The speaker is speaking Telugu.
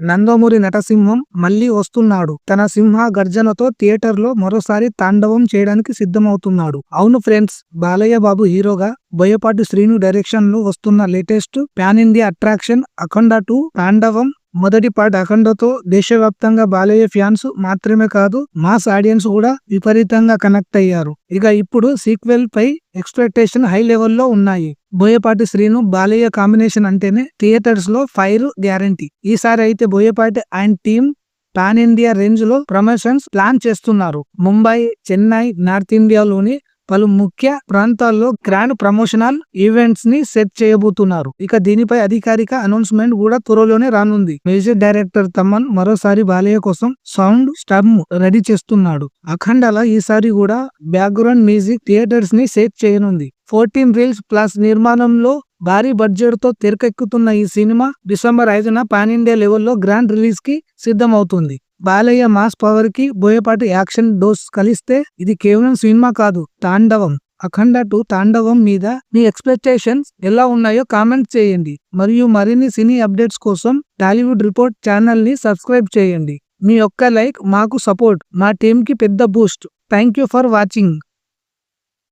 నందమూరి నటసింహం మళ్ళీ వస్తున్నాడు. తన సింహ గర్జనతో థియేటర్లో మరోసారి తాండవం చేయడానికి సిద్ధమవుతున్నాడు. అవును ఫ్రెండ్స్ బాలయ్య బాబు హీరోగా బోయపాటి శ్రీను డైరెక్షన్లో వస్తున్న latest pan India attraction Akhanda two Thandavam మొదటి పార్ట్ అఖండతో దేశవ్యాప్తంగా బాలయ్య ఫ్యాన్స్ మాత్రమే కాదు మాస్ ఆడియన్స్ కూడా విపరీతంగా కనెక్ట్ అయ్యారు. ఇక ఇప్పుడు సీక్వెల్ పై ఎక్స్పెక్టేషన్ హై లెవెల్లో ఉన్నాయి. బోయపాటి శ్రీను బాలయ్య కాంబినేషన్ అంటేనే థియేటర్స్లో ఫైర్ గ్యారంటీ. ఈసారి అయితే Boyapati and team pan India రేంజ్లో ప్రమోషన్స్ ప్లాన్ చేస్తున్నారు. ముంబై చెన్నై నార్త్ ఇండియాలోని పలు ముఖ్య ప్రాంతాల్లో గ్రాండ్ ప్రమోషనల్ ఈవెంట్స్ని సెట్ చేయబోతున్నారు. ఇక దీనిపై అధికారిక అనౌన్స్మెంట్ కూడా త్వరలోనే రానుంది. మ్యూజిక్ డైరెక్టర్ తమన్ మరోసారి బాలయ్య కోసం సౌండ్ స్టమ్ రెడీ చేస్తున్నాడు. అఖండల ఈసారి కూడా బ్యాక్గ్రౌండ్ మ్యూజిక్ థియేటర్స్ని సెట్ చేయనుంది. ఫోర్టీన్ రీల్స్ ప్లస్ నిర్మాణంలో భారీ బడ్జెట్తో తెరకెక్కుతున్న ఈ సినిమా డిసెంబర్ ఐదున పాన్ ఇండియా లెవెల్లో గ్రాండ్ రిలీజ్కి సిద్ధమవుతుంది. బాలయ్య మాస్ పవర్కి బోయపాటి యాక్షన్ డోస్ కలిస్తే ఇది కేవలం సినిమా కాదు తాండవం. అఖండ టు తాండవం మీద మీ ఎక్స్పెక్టేషన్స్ ఎలా ఉన్నాయో కామెంట్ చేయండి. మరియు మరిన్ని సినీ అప్డేట్స్ కోసం టాలీవుడ్ రిపోర్ట్ ఛానల్ని సబ్స్క్రైబ్ చేయండి. మీ ఒక్క లైక్ మాకు సపోర్ట్ మా టీంకి పెద్ద boost. Thank you for watching.